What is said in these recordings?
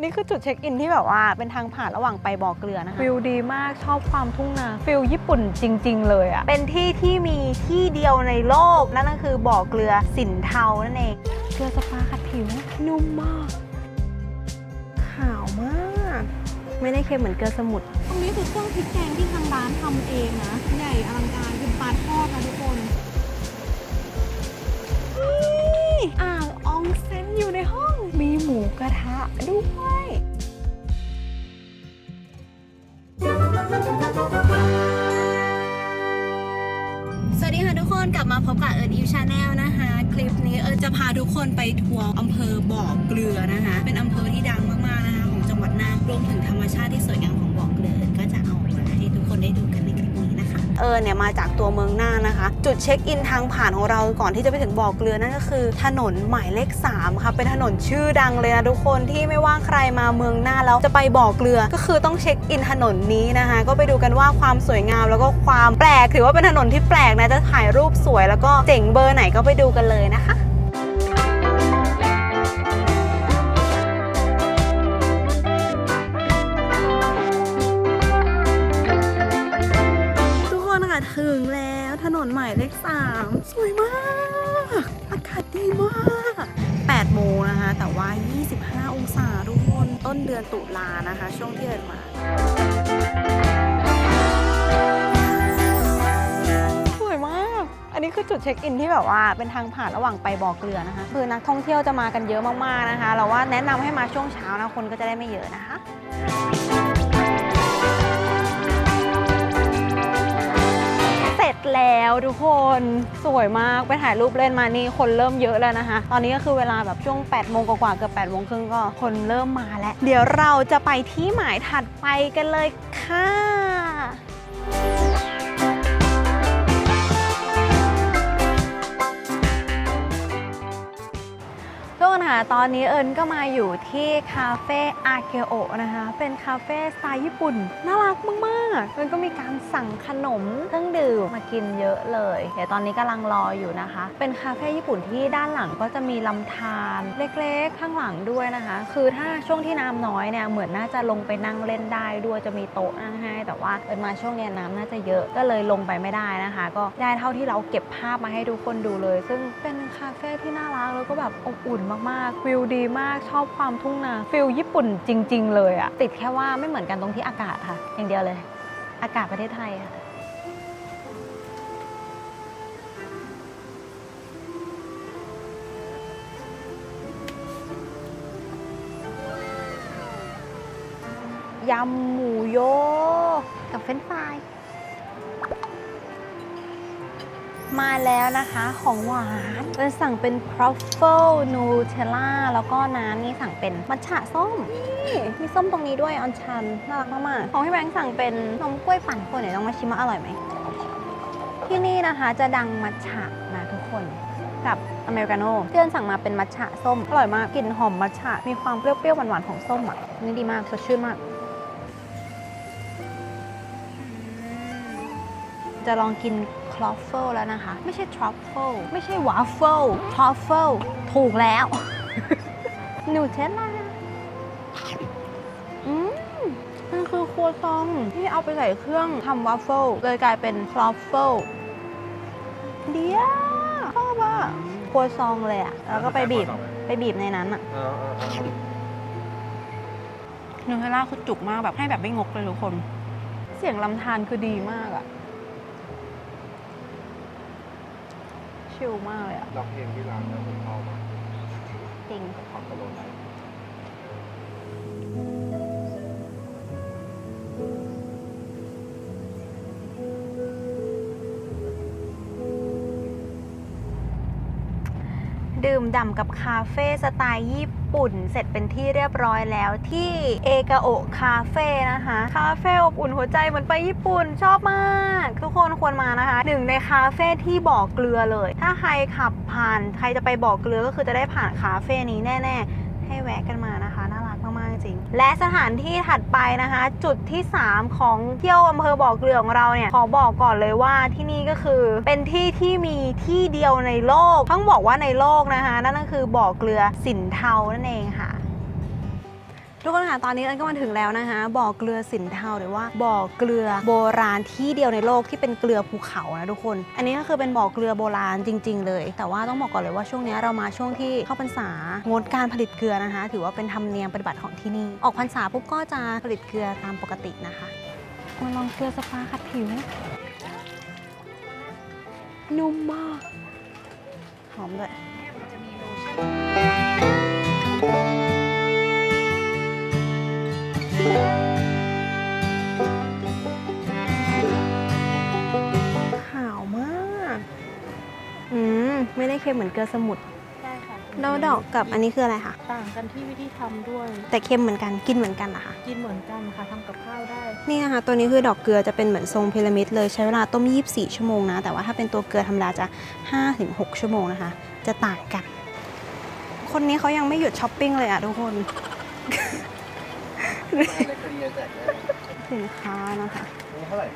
นนี้คือจุดเช็คอินที่แบบว่าเป็นทางผ่านระหว่างไปบ่อเกลือนะคะฟิลดีมากชอบความทุ่งนาฟิลญี่ปุ่นจริง ๆ เลยอะเป็นที่ที่มีที่เดียวในโลก นั่นก็คือบ่อเกลือสินเทานั่นเอง เกลือสปาขัดผิวนุ่มมาก ขาวมาก ไม่ได้เค็มเหมือนเกลือสมุทรตรงนี้คือเครื่องพริกแกงที่ทางร้านทำเองนะ ใหญ่อลังการเป็นปลาทอดนะทุกคน อ่างอองเซนอยู่ในห้อง มีหมูกระทะด้วยสวัสดีค่ะทุกคนกลับมาพบกับเอิร์นอิวชาแนลนะคะ คลิปนี้เอิร์นจะพาทุกคนไปทัวร์อำเภอบ่อเกลือนะคะ เป็นอำเภอที่ดังมากๆนะคะ ของจังหวัดน่านรวมถึงธรรมชาติที่สวยงามของ เอิญเนี่ยมาจากตัวเมืองน่านนะคะ จุดเช็คอินทางผ่านของเราก่อนที่จะไปถึงบ่อเกลือนั่นก็คือ ถนนหมายเลข3ค่ะเป็นถนนชื่อดังเลยนะทุกคนที่ไม่ว่าใครมาเมืองน่านแล้วจะไปบ่อเกลือ ก็คือต้องเช็คอินถนนนี้นะคะ ก็ไปดูกันว่าความสวยงามแล้วก็ความแปลกถือว่าเป็นถนนที่แปลกนะจะถ่ายรูปสวยแล้วก็เจ๋งเบอร์ไหนก็ไปดูกันเลยนะคะ ต้นเดือนตุลานะคะ ช่วงที่เดินมาสวยมาก อันนี้คือจุดเช็คอินที่แบบว่าเป็นทางผ่านระหว่างไปบ่อเกลือนะคะ คือนักท่องเที่ยวจะมากันเยอะมากๆนะคะ เราว่าแนะนำให้มาช่วงเช้านะคนก็จะได้ไม่เยอะนะคะ แล้วทุกคนสวยมากไปถ่ายรูปเล่นมานี่คนเริ่มเยอะแล้วนะคะ ตอนนี้ก็คือเวลาแบบช่วง8โมงกว่าเกือบ8โมงครึ่งก็คนเริ่มมาแล้ว เดี๋ยวเราจะไปที่หมายถัดไปกันเลยค่ะ คนค่ะตอนนี้เอิญก็มาอยู่ที่คาเฟ่อาเกโอนะคะ เป็นคาเฟ่สไตล์ญี่ปุ่น น่ารักมากๆเอิญก็มีการสั่งขนมเครื่องดื่มมากินเยอะเลย เดี๋ยวตอนนี้กำลังรออยู่นะคะ เป็นคาเฟ่ญี่ปุ่นที่ด้านหลังก็จะมีลำธารเล็กๆ ข้างหลังด้วยนะคะ คือถ้าช่วงที่น้ำน้อยเนี่ยเหมือนน่าจะลงไปนั่งเล่นได้ด้วยจะมีโต๊ะนั่งให้ แต่ว่าเอิญมาช่วงเนี้ยน้ำน่าจะเยอะก็เลยลงไปไม่ได้นะคะ ก็ได้เท่าที่เราเก็บภาพมาให้ทุกคนดูเลย ซึ่งเป็นคาเฟ่ที่น่ารักแล้วก็แบบอบอุ่นมากๆฟิลดีมากชอบความทุ่งนาฟิลญี่ปุ่นจริง ๆ เลยอะติดแค่ว่าไม่เหมือนกันตรงที่อากาศค่ะ อย่างเดียวเลย อากาศประเทศไทยค่ะยำหมูโยกับเฟรนฟราย มาแล้วนะคะของหวานเราสั่งเป็น truffle nutella แล้วก็น้ำนี่สั่งเป็นมัทฉะส้ม นี่มีส้มตรงนี้ด้วยออนชันน่ารักมากๆของพี่แบงค์สั่งเป็นนมกล้วยปั่นคนไหนลองมาชิมว่าอร่อยไหม ที่นี่นะคะจะดังมัทฉะนะทุกคนกับอเมริกาโน่เพื่อนสั่งมาเป็นมัทฉะส้ม อร่อยมากกลิ่นหอมมัทฉะมีความเปรี้ยวๆหวานๆของส้มอะนี่ดีมากสดชื่นมากจะลองกิน อฟเฟิลแล้วนะคะ ไม่ใช่ทรัฟเฟิลไม่ใช่วาฟเฟิลทรัฟเฟิลถูกแล้วนูเทลล่าอืมมันคือครัวซองที่เอาไปใส่เครื่องทำวาฟเฟิลเลยกลายเป็นทรัฟเฟิลเดียวชอบอะครัวซองเลยอะ แล้วก็ไปบีบไปบีบในนั้นอะเออเออเออนูเทลล่าคือจุกมากแบบให้แบบไม่งกเลยทุกคน เสียงลำธารคือดีมากอะ ชิลมากเลยอะร้องเพลงที่ร้านนะผมชอบมากจริง ขับตลอดเลย ดื่มด่ำกับคาเฟ่สไตล์ญี่ปุ่น เสร็จเป็นที่เรียบร้อยแล้วที่เอกาโอะคาเฟ่นะคะ คาเฟ่อบอุ่นหัวใจเหมือนไปญี่ปุ่นชอบมาก ทุกคนควรมานะคะหนึ่งในคาเฟ่ที่บ่อเกลือเลย ถ้าใครขับผ่านใครจะไปบ่อเกลือก็คือจะได้ผ่านคาเฟ่นี้แน่ ๆ ให้แวะกันมานะคะน่ารักมากๆจริง และสถานที่ถัดไปนะคะ จุดที่ 3 ของเที่ยวอำเภอบ่อเกลือของเราเนี่ยขอบอกก่อนเลยว่าที่นี่ก็คือเป็นที่ที่มีที่เดียวในโลก ต้องบอกว่าในโลกนะคะ นั่นก็คือบ่อเกลือสินเทานั่นเองค่ะ ทุกคนค่ะ ตอนนี้เอิญก็มาถึงแล้วนะคะ บ่อเกลือสินเทาหรือว่าบ่อเกลือโบราณที่เดียวในโลกที่เป็นเกลือภูเขานะทุกคน อันนี้ก็คือเป็นบ่อเกลือโบราณจริง ๆ เลย แต่ว่าต้องบอกก่อนเลยว่าช่วงนี้เรามาช่วงที่เข้าพรรษางดการผลิตเกลือนะคะ ถือว่าเป็นธรรมเนียมปฏิบัติของที่นี่ ออกพรรษาปุ๊บก็จะผลิตเกลือตามปกตินะคะ มาลองเกลือสปาขัดผิว นุ่มมาก หอมเลย ม่ได้เค็มเหมือนเกลือสมุทรได้ค่ะแล้วดอกกับอันนี้คืออะไรคะต่างกันที่วิธีทำด้วย แต่เค็มเหมือนกันกินเหมือนกันนะคะกินเหมือนกันค่ะทำกับข้าวได้ นี่นะคะตัวนี้คือดอกเกลือจะเป็นเหมือนทรงพีระมิดเลยใช้เวลาต้ม 24 ชั่วโมงนะ แต่ว่าถ้าเป็นตัวเกลือธรรมดาจะ 5-6 ชั่วโมงนะคะ จะต่างกัน คนนี้เขายังไม่หยุดช้อปปิ้งเลยอะทุกคนเล็กกระเดียแจกได้สินค้านะคะ นี่เท่าไหร่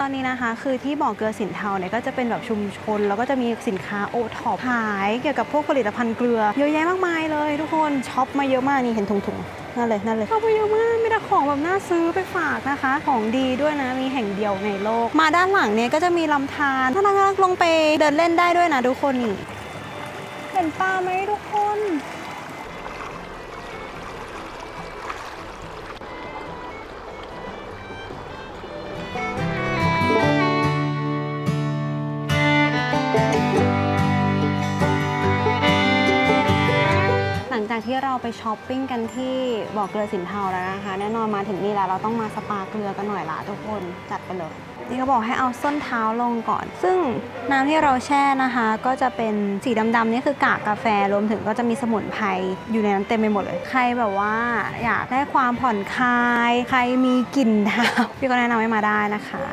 ตอนนี้นะคะคือที่บ่อเกลือสินเทาเนี่ยก็จะเป็นแบบชุมชน แล้วก็จะมีสินค้าโอท็อปขายเกี่ยวกับพวกผลิตภัณฑ์เกลือเยอะแยะมากมายเลยทุกคนช็อปมาเยอะมากนี่เห็นถุงๆนั่นเลยนั่นเลยช็อปมาเยอะมากมีแต่ของแบบน่าซื้อไปฝากนะคะ ของดีด้วยนะมีแห่งเดียวในโลก มาด้านหลังเนี่ยก็จะมีลำธารน่ารักลงไปเดินเล่นได้ด้วยนะทุกคนเห็นปลาไหมทุกคน เราไปช้อปปิ้งกันที่บ่อเกลือสินเทาแล้วนะคะ แน่นอนมาถึงนี่แล้วเราต้องมาสปาเกลือกันหน่อยละทุกคนจัดไปเลยนี่เขาบอกให้เอาส้นเท้าลงก่อน ซึ่งน้ำที่เราแช่นะคะ ก็จะเป็นสีดำๆนี่คือกากกาแฟรวมถึงก็จะมีสมุนไพรอยู่ในนั้นเต็มไปหมดเลย ใครแบบว่าอยากได้ความผ่อนคลาย ใครมีกลิ่นเท้าพี่ก็แนะนำให้มาได้นะคะ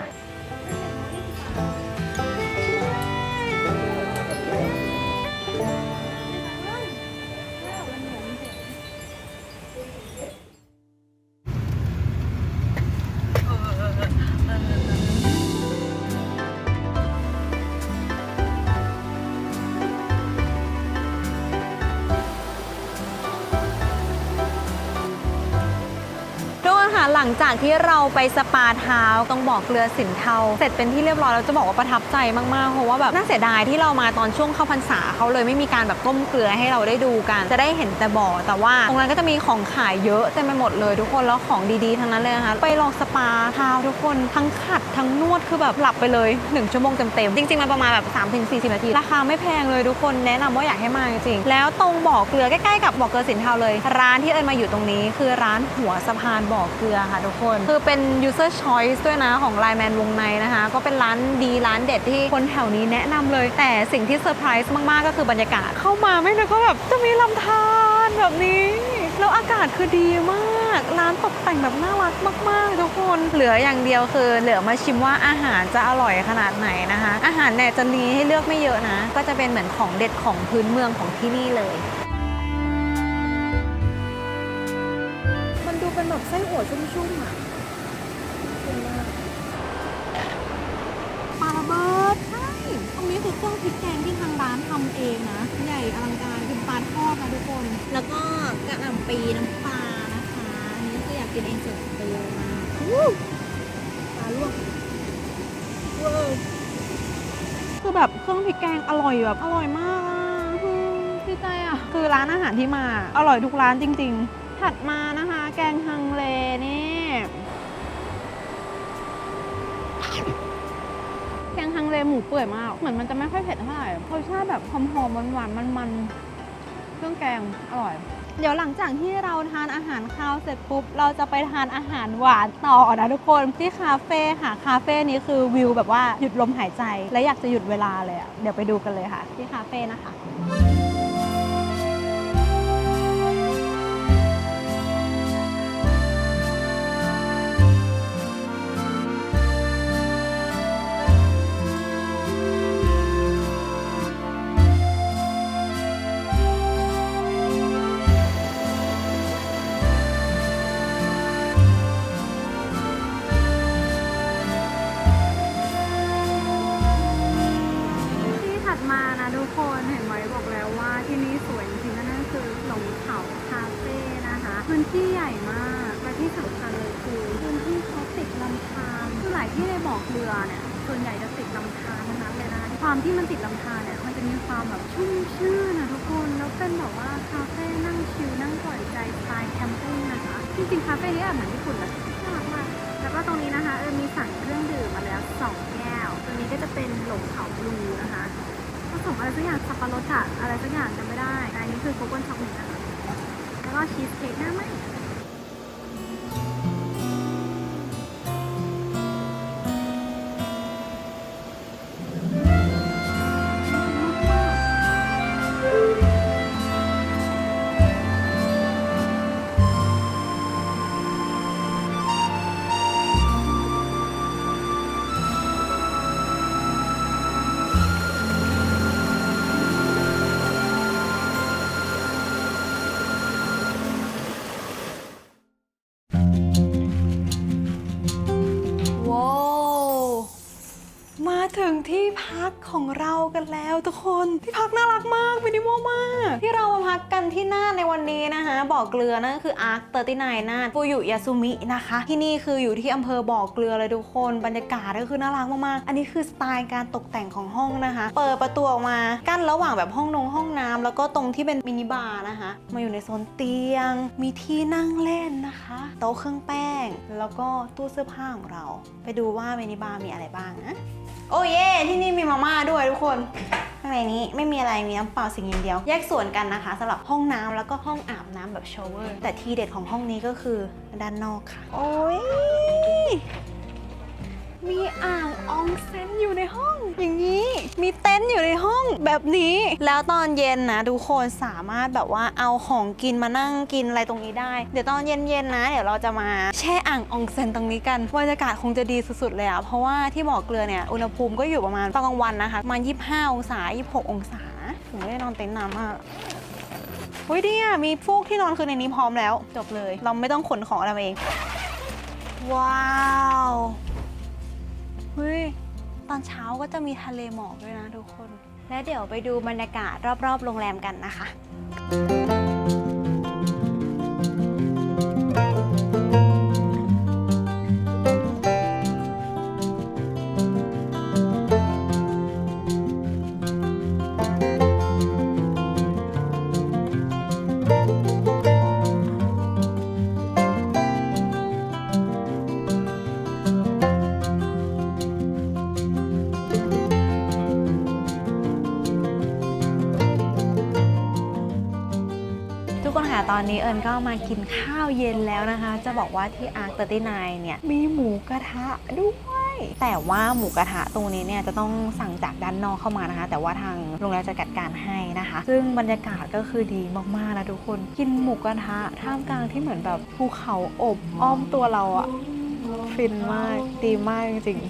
ลังจากที่เราไปสปาเท้าตรงบ่อเกลือสินเทา เสร็จเป็นที่เรียบร้อยแล้วจะบอกว่าประทับใจมากๆเพราะว่าแบบน่าเสียดายที่เรามาตอนช่วงเข้าพรรษาเขาเลยไม่มีการแบบต้มเกลือให้เราได้ดูกัน จะได้เห็นแต่บ่อ แต่ว่าตรงนั้นก็จะมีของขายเยอะเต็มไปหมดเลยทุกคนแล้วของดีๆทั้งนั้นเลยนะคะไปลองสปาเท้าทุกคนทั้งขัดทั้งนวดคือแบบหลับไปเลยหนึ่งชั่วโมงเต็มๆจริงๆมันประมาณแบบ3-40นาทีราคาไม่แพงเลยทุกคนแนะนำว่าอยากให้มาจริงๆแล้วตรงบ่อเกลือใกล้ๆกับบ่อเกลือสินเทาเลย ร้านที่เอิญมาอยู่ตรงนี้ คือร้านหัวสะพานบ่อเกลือค่ะทุกคน คือเป็น user choice ด้วยนะของไลแมนวงในนะคะ ก็เป็นร้านดีร้านเด็ดที่คนแถวนี้แนะนำเลย แต่สิ่งที่เซอร์ไพรส์มาก ๆ ก็คือบรรยากาศเข้ามาไม่นึกว่าแบบจะมีลำธารแบบนี้แล้วอากาศคือดีมาก ร้านตกแต่งแบบน่ารักมาก ๆ ทุกคน เหลืออย่างเดียวคือ เหลือมาชิมว่าอาหารจะอร่อยขนาดไหนนะคะ อาหารเนี่ยจะมีให้เลือกไม่เยอะนะ ก็จะเป็นเหมือนของเด็ดของพื้นเมืองของที่นี่เลย แบบไส้หัวชุ่มๆอะเป็นมากปลาระเบิดใช่ตรงนี้คือเครื่องพริกแกงที่ทางร้านทำเองนะ ใหญ่อลังการคือปลาทอดนะทุกคน แล้วก็กระหล่ำปีน้ำปลานะคะอันนี้คืออยากกินเองสดไปเลยมากปลาลวกเวอร์คือแบบเครื่องพริกแกงอร่อยแบบอร่อยมากอะอืมดีใจอะ คือร้านอาหารที่มา อร่อยทุกร้านจริง ๆ ถัดมานะคะ แกงฮังเลนี่ แกงฮังเลหมูเปื่อยมาก เหมือนมันจะไม่ค่อยเผ็ดเท่าไหร่รสชาติแบบหอมๆหวานๆมันๆ เครื่องแกงอร่อย เดี๋ยวหลังจากที่เราทานอาหารข้าวเสร็จปุ๊บ เราจะไปทานอาหารหวานต่อนะทุกคนที่คาเฟ่ค่ะคาเฟ่นี้คือวิวแบบว่าหยุดลมหายใจ และอยากจะหยุดเวลาเลยอะเดี๋ยวไปดูกันเลยค่ะ ที่คาเฟ่นะคะ พื้นที่ใหญ่มากและที่สำคัญเลยคือพื้นที่เขาติดลำธารคือหลายที่ในบ่อเกลือเนี่ยส่วนใหญ่จะติดลำธารทั้งนั้นเลยนะความที่มันติดลำธารเนี่ยมันจะมีความแบบชุ่มชื่นนะทุกคนแล้วเป็นแบบว่าคาเฟ่นั่งชิลนั่งปล่อยใจสไตล์แคมปิ้งนะคะจริงๆคาเฟ่นี้แบบเหมือนญี่ปุ่นเลยน่ารักมากแล้วก็ตรงนี้นะคะเออมีสั่งเครื่องดื่มมาแล้วสองแก้วตัวนี้ก็จะเป็นหลงเขาบลูนะคะผสมอะไรสักอย่างสับปะรดอะอะไรสักอย่างจำไม่ได้อันนี้คือโกโก้ช็อกโกแลนะคะ แล้วก็ชี มาถึง ที่พักของเรากันแล้วทุกคนที่พักน่ารักมากมินิมอลมาก ที่เรามาพักกันที่น่านในวันนี้นะคะบ่อเกลือนั่นก็คืออาร์คเตอร์ตินายน่านฟูยุยาซุมินะคะ ที่นี่คืออยู่ที่อำเภอบ่อเกลือเลยทุกคนบรรยากาศก็คือน่ารักมากๆอันนี้คือสไตล์การตกแต่งของห้องนะคะ เปิดประตูออกมากั้นระหว่างแบบห้องนงห้องน้ำแล้วก็ตรงที่เป็นมินิบาร์นะคะ มาอยู่ในโซนเตียง มีที่นั่งเล่นนะคะ โต๊ะเครื่องแป้ง แล้วก็ตู้เสื้อผ้าของเรา ไปดูว่ามินิบาร์มีอะไรบ้างนะโอ้เย่ที่นี่มีมาม่าด้วยทุกคนข้างในนี้ไม่มีอะไรมีน้ำเปล่าสิ่งเดียว แยกส่วนกันนะคะสำหรับห้องน้ำแล้วก็ห้องอาบน้ำแบบโชวเวอร์แต่ทีเด็ดของห้องนี้ก็คือด้านนอกค่ะ โอ้ย มีอ่างอองเซ็นอยู่ในห้อง อย่างนี้ มีเต็นท์อยู่ในห้องแบบนี้ แล้วตอนเย็นนะทุกคนสามารถแบบว่าเอาของกินมานั่งกินอะไรตรงนี้ได้ เดี๋ยวตอนเย็นๆนะ เดี๋ยวเราจะมาแช่อ่างอองเซ็นตรงนี้กันบรรยากาศคงจะดีสุดๆเลยอะเพราะว่าที่บ่อเกลือเนี่ยอุณหภูมิก็อยู่ประมาณตอนกลางวันนะคะประมาณ25 องศา 26 องศาถึงไม่ได้นอนเต็นท์นานมากเฮ้ยดีอะมีฟูกที่นอนคือในนี้พร้อมแล้ว จบเลย เราไม่ต้องขนของอะไรมาเอง ว้าว เฮ้ย ตอนเช้าก็จะมีทะเลหมอกด้วยนะทุกคน และเดี๋ยวไปดูบรรยากาศรอบๆ โรงแรมกันนะคะ กคนค่ะ ตอนนี้เอิญก็มากินข้าวเย็นแล้วนะคะ จะบอกว่าที่อาร์คเตอร์ตี้นเนี่ย มีหมูกระทะด้วย แต่ว่าหมูกระทะตรงนี้เนี่ยจะต้องสั่งจากด้านนอกเข้ามานะคะ แต่ว่าทางโรงแรมจะจัดการให้นะคะ ซึ่งบรรยากาศก็คือดีมากๆนะทุกคน กินหมูกระทะท่ามกลางที่เหมือนแบบภูเขาอบอ้อมตัวเราอะฟินมากดีมากจริงๆ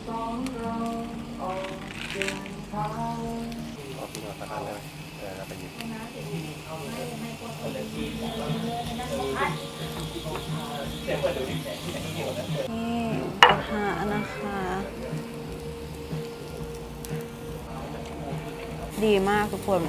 นี่กระทะนะคะ ดีมากทุกคน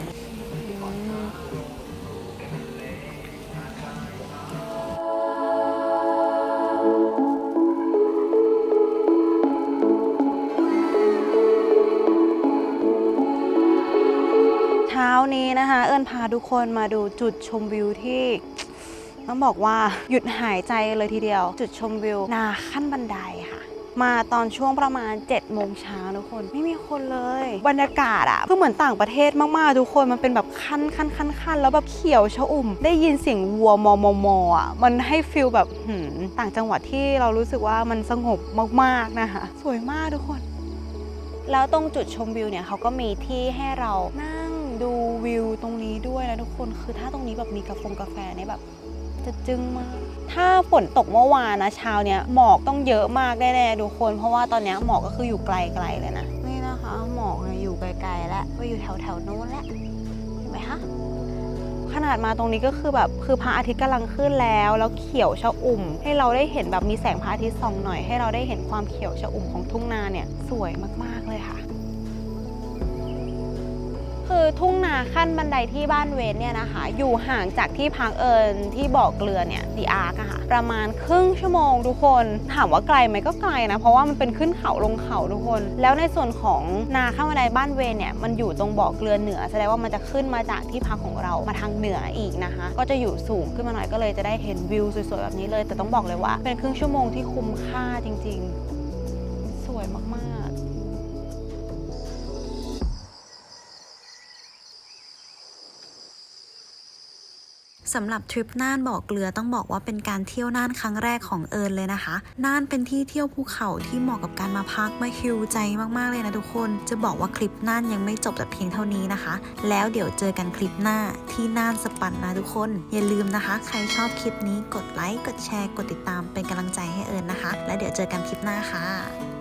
เช้านี้นะคะ เอิญพาทุกคนมาดูจุดชมวิวที่ ต้องบอกว่าหยุดหายใจเลยทีเดียว จุดชมวิว นาขั้นบันไดค่ะ มาตอนช่วงประมาณ7จ็ดโมงเช้าทุกคน ไม่มีคนเลย บรรยากาศอะคือเหมือนต่างประเทศมาก ๆ ทุกคนมันเป็นแบบขั้นขั้นขั้นขั้นแล้วแบบเขียวชะอุ่ม ได้ยินเสียงวัวมอมอมออะมันให้ฟิลแบบหืมต่างจังหวัดที่เรารู้สึกว่ามันสงบมาก ๆ นะคะ สวยมากทุกคน แล้วตรงจุดชมวิวเนี่ยเขาก็มีที่ให้เรานั่งดูวิวตรงนี้ด้วยนะทุกคนคือถ้าตรงนี้แบบมีกาแฟกาแฟเนี่ยแบบ จะจึ้งมาก ถ้าฝนตกเมื่อวานนะเช้าเนี้ยหมอกต้องเยอะมากแน่ๆทุกคน เพราะว่าตอนเนี้ยหมอกก็คืออยู่ไกลๆเลยนะ นี่นะคะหมอกเนี่ยอยู่ไกลๆแล้วก็อยู่แถวๆโน้นแล้วเห็นไหมคะขนาดมาตรงนี้ก็คือแบบคือพระอาทิตย์กำลังขึ้นแล้ว แล้วเขียวชะอุ่ม ให้เราได้เห็นแบบมีแสงพระอาทิตย์ส่องหน่อยให้เราได้เห็นความเขียวชะอุ่มของทุ่งนาเนี่ยสวยมากๆเลยค่ะ คือทุ่งนาขั้นบันไดที่บ้านเวนเนี่ยนะคะ อยู่ห่างจากที่พักเอิญที่บ่อเกลือเนี่ยดีอาร์กอะค่ะ ประมาณครึ่งชั่วโมงทุกคน ถามว่าไกลไหมก็ไกลนะ เพราะว่ามันเป็นขึ้นเขาลงเขาทุกคน แล้วในส่วนของนาขั้นบันไดบ้านเวนเนี่ยมันอยู่ตรงบ่อเกลือเหนือ แสดงว่ามันจะขึ้นมาจากที่พักของเรามาทางเหนืออีกนะคะ ก็จะอยู่สูงขึ้นมาหน่อยก็เลยจะได้เห็นวิวสวยๆแบบนี้เลย แต่ต้องบอกเลยว่า เป็นครึ่งชั่วโมงที่คุ้มค่าจริง ๆ สวยมากๆ สำหรับทริปน่านบ่อเกลือต้องบอกว่าเป็นการเที่ยวน่านครั้งแรกของเอิญเลยนะคะน่านเป็นที่เที่ยวภูเขาที่เหมาะกับการมาพักมาฮิวใจมากๆเลยนะทุกคน จะบอกว่าคลิปน่านยังไม่จบแต่เพียงเท่านี้นะคะ แล้วเดี๋ยวเจอกันคลิปหน้าที่น่านสปันนะทุกคน อย่าลืมนะคะ ใครชอบคลิปนี้กดไลค์กดแชร์กดติดตามเป็นกำลังใจให้เอิญนะคะ และเดี๋ยวเจอกันคลิปหน้าค่ะ